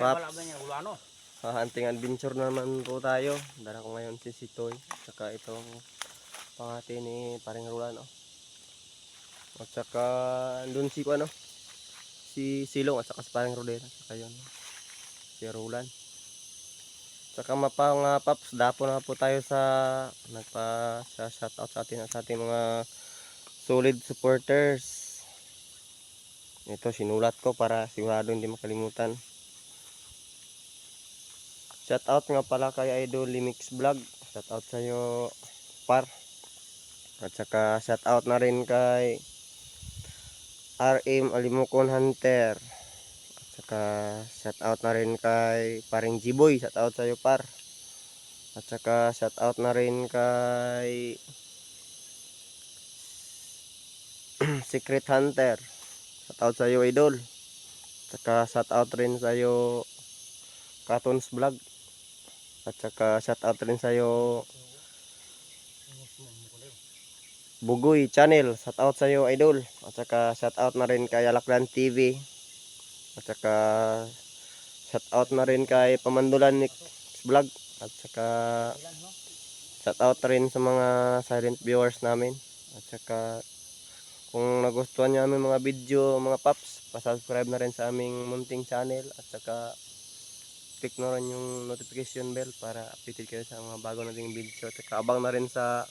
Paps. Hunting adventure naman po tayo. Dala ko ngayon si Sitoy. Saka itong pangati ni paring Rulan. Oh. At saka doon si ano, si Silong at saka si paring Rodela. Saka yun, si Rulan. Saka mapa nga paps, dapo na po tayo sa nagpa sa shoutout sa atin at sa ating mga solid supporters. Ito sinulat ko para sigurado hindi makalimutan. Shout out nga pala kay Idol Limix Vlog. Shout out sa iyo par. At saka shout out na rin kay RM Alimukon Hunter. At saka shout out na rin kay paring G-Boy. Shout out sa iyo par. At saka shout out na rin kay Secret Hunter. Shout out sa iyo Idol. At saka shout out rin sa iyo Cartoons Vlog. At saka shout out rin sa'yo Bugoy Channel. Shout out sa'yo Idol. At saka shout out na rin kay Alaklan TV. At saka shout out na rin kay Pamandulan Vlog. At saka shout out rin sa mga silent viewers namin. At saka kung nagustuhan niyo aming mga video, mga paps, pasubscribe na rin sa aming munting channel. At saka click na rin yung notification bell para updated kayo sa mga bago nating video. At abang na rin sa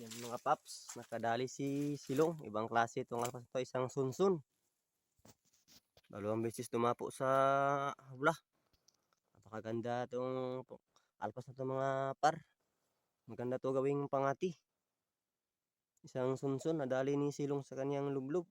Yan mga paps, nakadali si Silong. Ibang klase itong alpas ito, isang sunsun. Dalawang beses tumapo sa hula. Napakaganda itong alpas na ito mga par. Maganda to gawing pangati. Isang sunsun, nadali ni Silong sa kanyang lublog.